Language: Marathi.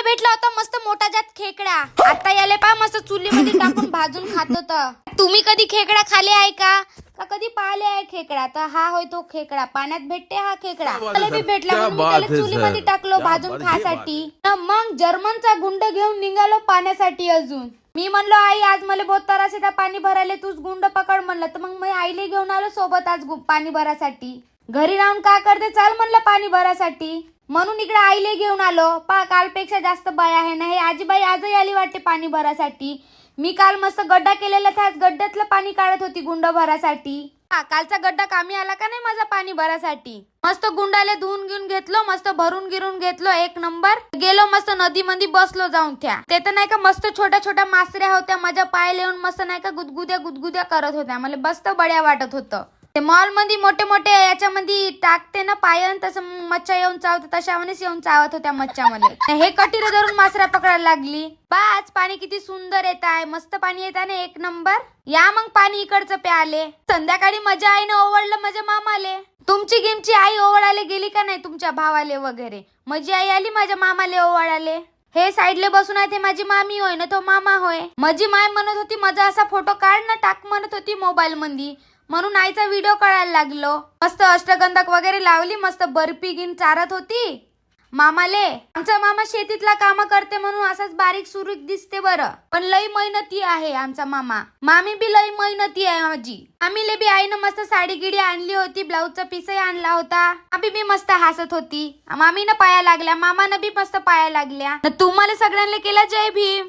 आम्हाला भेटला होता मस्त मोठा जात खेकडा. आता याले पा मस्त चुलीमध्ये टाकून भाजून खात होता. तुम्ही कधी खेकडा खाले आहे का? का कधी पाहिले आहे खेकडा? तर हा होय तो खेकडा. पाण्यात भेटते हा खेकडा. मला बी. भेटला म्हणून मी त्याला है, चुलीमध्ये. टाकलो भाजून खासाठी. न मग जर्मनचा गुंड घेऊन निघालो पाण्यासाठी अजून. मी म्हणलो आई आज मला बहुत त्रास त्या पाणी भरायला तूच गुंड पकड म्हणलं. तर मग मी आईला घेऊन आलो सोबत आज पाणी भरासाठी. घरी राहून का करते? चाल म्हणलं पाणी भरासाठी. म्हणून इकडे आईले घेऊन आलो. पा कालपेक्षा जास्त बाय आहे ना हे आजीबाई आजही आली वाटते पाणी भरासाठी. मी काल मस्त गड्डा केलेला त्याच गड्ड्यातलं पाणी काढत होती गुंड भरासाठी. हा कालचा गड्डा कामी आला का नाही माझा पाणी भरासाठी? मस्त गुंडाले धुवून घेऊन घेतलो मस्त भरून गिरून घेतलो एक नंबर. गेलो मस्त नदीमध्ये बसलो जाऊन त्या. ते तर नाही का मस्त छोट्या छोट्या मासऱ्या होत्या माझ्या पाय येऊन मस्त नाही का गुदगुद्या गुदगुद्या करत होत्या. मला मस्त बड्या वाटत होतं. ते मॉलमध्ये मोठे मोठे याच्यामध्ये टाकते ना पायन तसं मच्छा येऊन चावते तशावनेच येऊन चावत होत्या मच्छामध्ये. हे कटीर धरून मासऱ्या पकडायला लागली. बाच पाणी किती सुंदर येत आहे. मस्त पाणी येत आहे ना एक नंबर. या मग पाणी इकडचं प्याले. संध्याकाळी मजा आईनं ओवळलं माझ्या मामाले. तुमची गेमची आई ओवाळाले गेली का नाही तुमच्या भावाले वगैरे? माझी आई आली माझ्या मामाले ओवाळाले हे साईडले बसून आहे ते माझी मामी होय ना तो मामा होय. माझी माय म्हणत होती माझा असा फोटो काढ ना टाक म्हणत होती मोबाईल मध्ये म्हणून आईचा व्हिडिओ काढायला लागलो. मस्त अष्टगंधक वगैरे लावली मस्त बर्फी गिन चारत होती. मामाले आमचा मामा शेतीतला काम करते म्हणून असाच बारीक सुरीक दिसते बरं. पण लई मेहनती आहे आमचा मामा. मामी बी लई मेहनती आहे माझी आम्हीले बी आईनं मस्त साडी गिडी आणली होती ब्लाऊजचा पीसही आणला होता. आम्ही बी मस्त हसत होती. मामीनं पाया लागल्या मामानं बी मस्त पाया लागल्या. तर तुम्हाला सगळ्यांना केला जय भीम.